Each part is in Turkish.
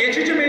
geçici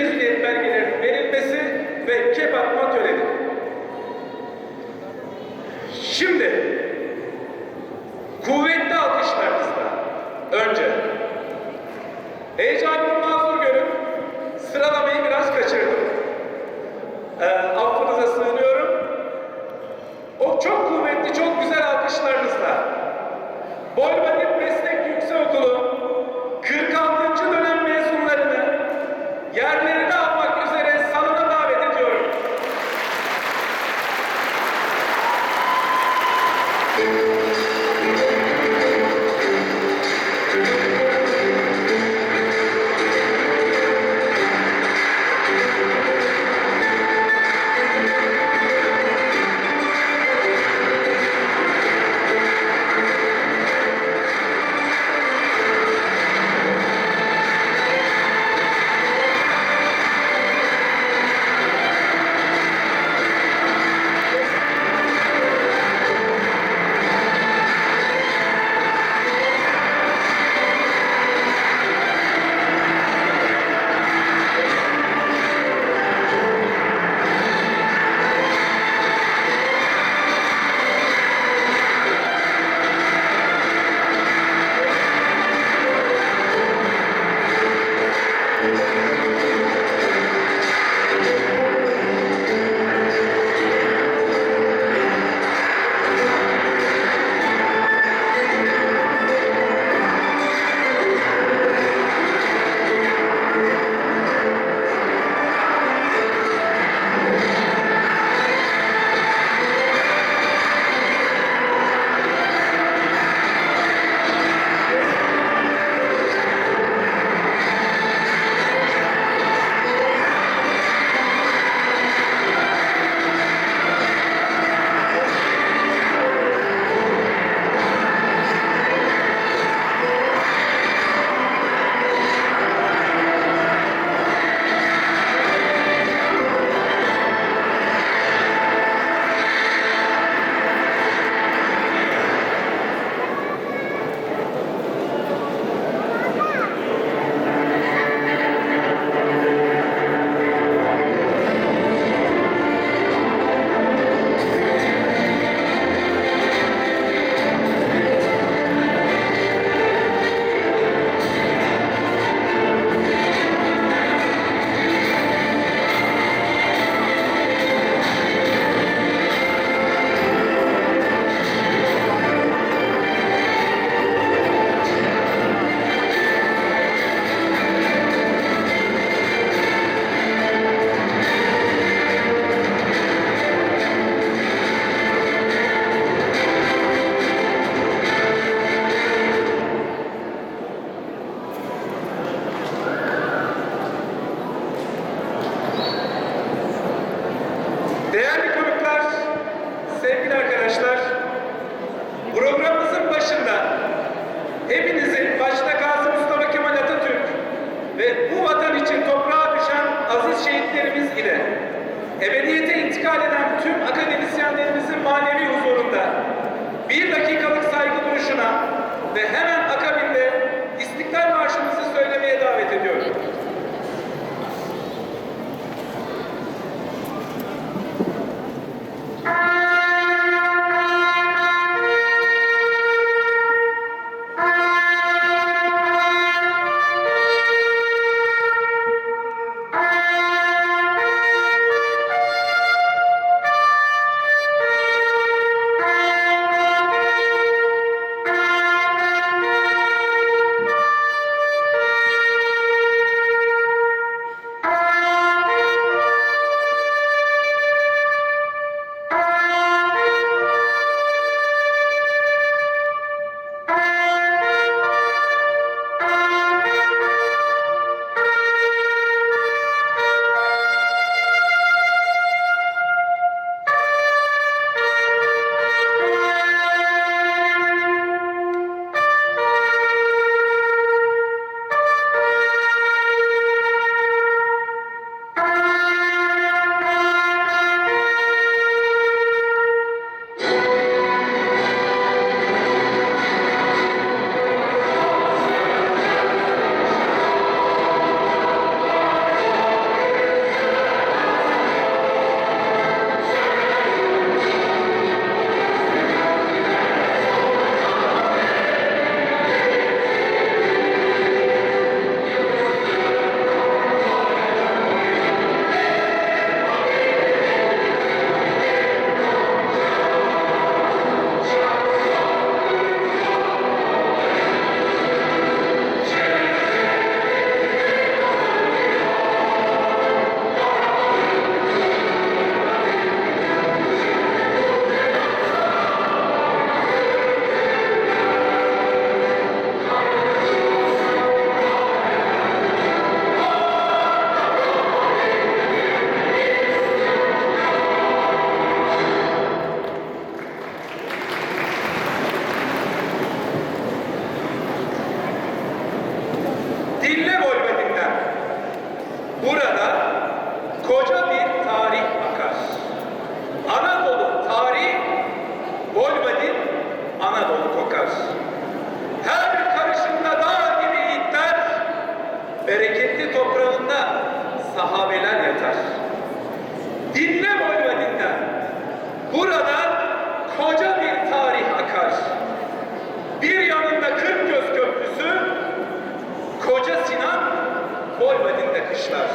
Bolvadin'de kışlar.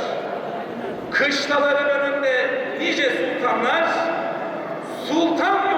Kışlaların önünde nice sultanlar, sultan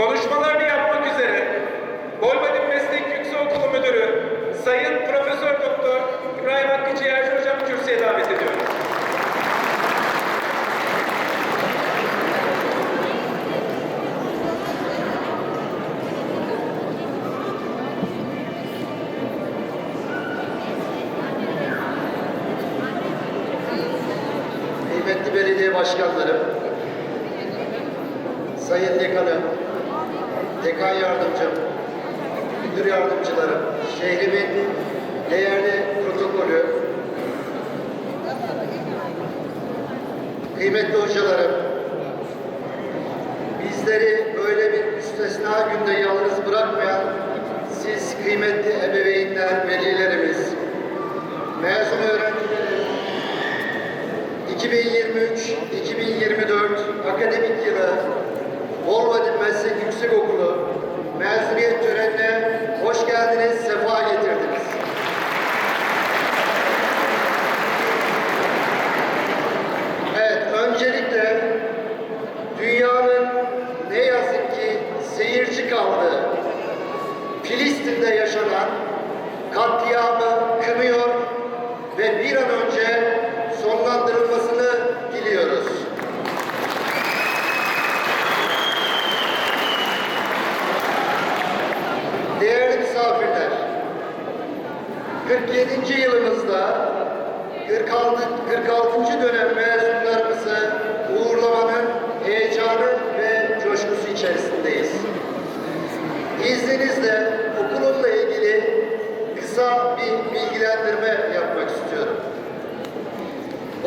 konuşmalarını yapmak üzere Bolvadin Meslek Yüksekokulu Müdürü Sayın Profesör Doktor İbrahim Hakkı Ciğerci Hocam kürsüye davet ediyorum. 2023-2024 akademik yılı Bolvadin Meslek Yüksekokulu mezuniyet törenine hoş geldiniz, sefa getirdiniz.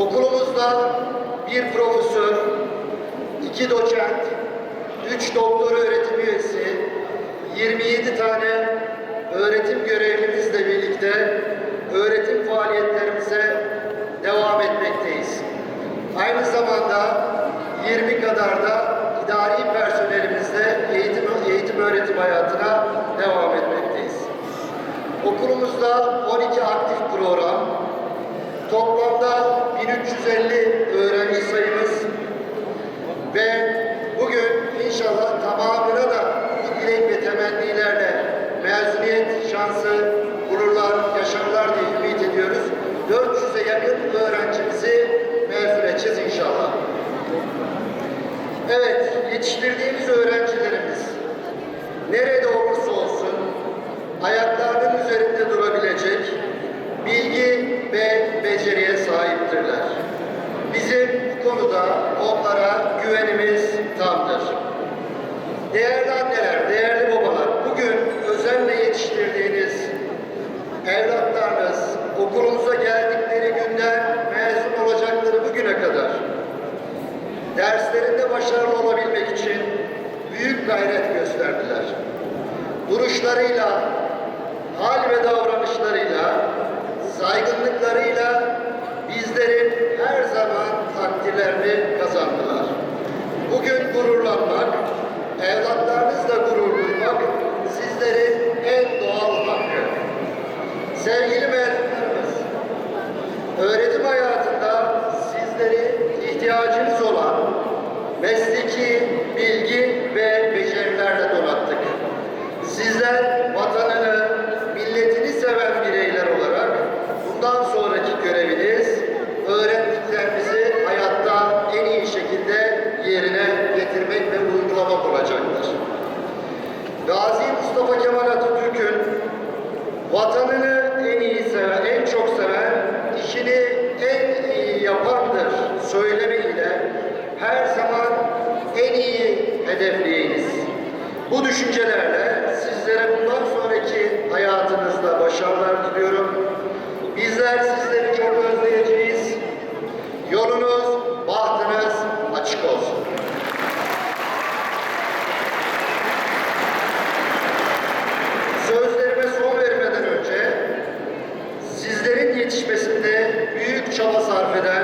Okulumuzda bir profesör, iki doçent, üç doktor öğretim üyesi, 27 tane öğretim görevlimizle birlikte öğretim faaliyetlerimize devam etmekteyiz. Aynı zamanda 20 kadar da idari personelimizle eğitim, eğitim öğretim hayatına devam etmekteyiz. Okulumuzda 12 aktif program, toplamda 1350 öğrenci sayımız. Ve bugün inşallah ihtiyacınız olan mesleki bilgi ve becerilerle donattık. Sizler vatanını, Bu düşüncelerle sizlere bundan sonraki hayatınızda başarılar diliyorum. Bizler sizleri çok özleyeceğiz. Yolunuz, bahtınız açık olsun. Sözlerime son vermeden önce sizlerin yetişmesinde büyük çaba sarf eden,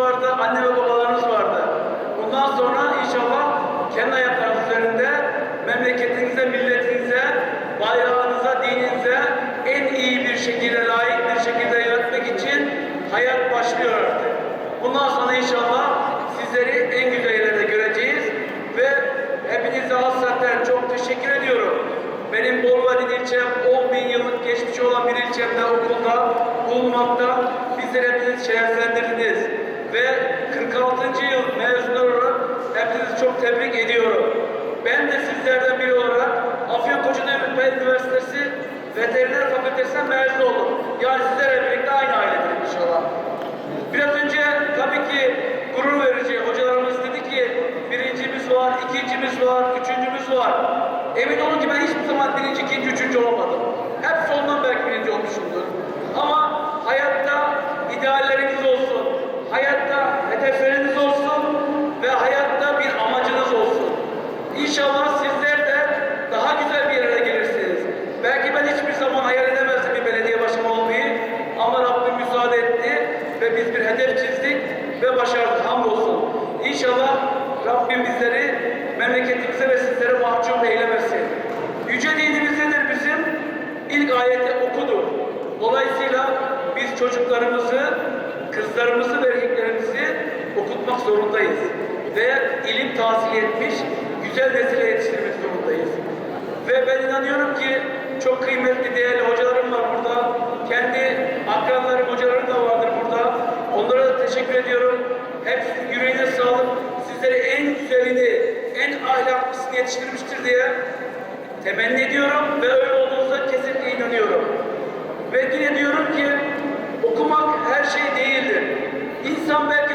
vardı, anne ve babalarınız vardı. Bundan sonra inşallah kendi ayaklarınızı tebrik ediyorum. Ben de sizlerden biri olarak Afyon Afyonkocademir Üniversitesi Veteriner Fakültesinden mezun oldum. Yani sizlerle birlikte aynı ailedir inşallah. Biraz önce tabii ki gurur verici hocalarımız dedi ki birincimiz var, ikincimiz var, üçüncümüz var. Emin olun ki ben hiçbir zaman birinci, ikinci, üçüncü olmadım. Hep sondan belki birinci. güzel nesile yetiştirmek zorundayız. Ve ben inanıyorum ki çok kıymetli, değerli hocalarım var burada. Kendi akranlarım, hocalarım da vardır burada. Onlara da teşekkür ediyorum. Hep yüreğine sağlık. Sizlere en güzelini, en ahlaklısını yetiştirmiştir diye temenni ediyorum ve öyle olduğunuza kesinlikle inanıyorum. Ve yine diyorum ki okumak her şey değildir. İnsan belki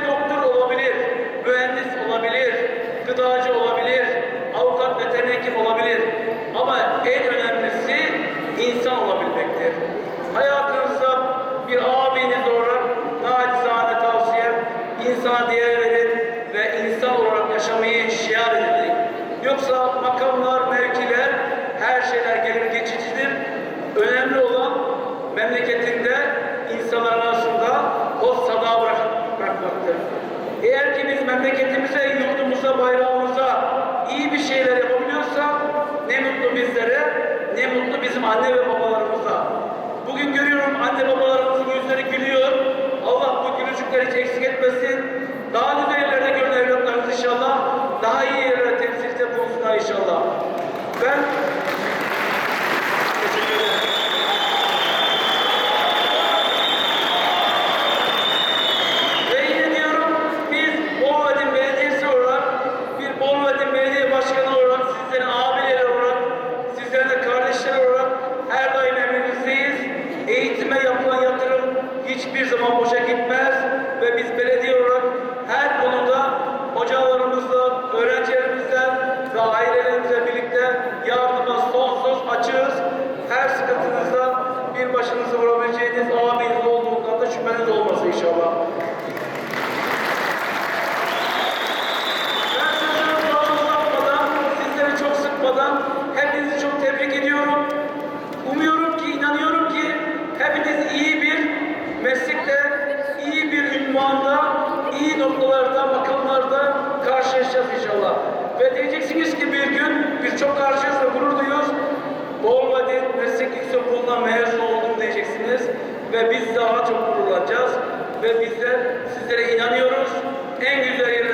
Ben Ve diyeceksiniz ki bir gün biz çok karşıyız ve gurur duyuyoruz. Bolma Diyet Meslek Yüksekokulundan mezun oldum diyeceksiniz. Ve biz daha çok gururlanacağız. Ve biz de sizlere inanıyoruz. En güzel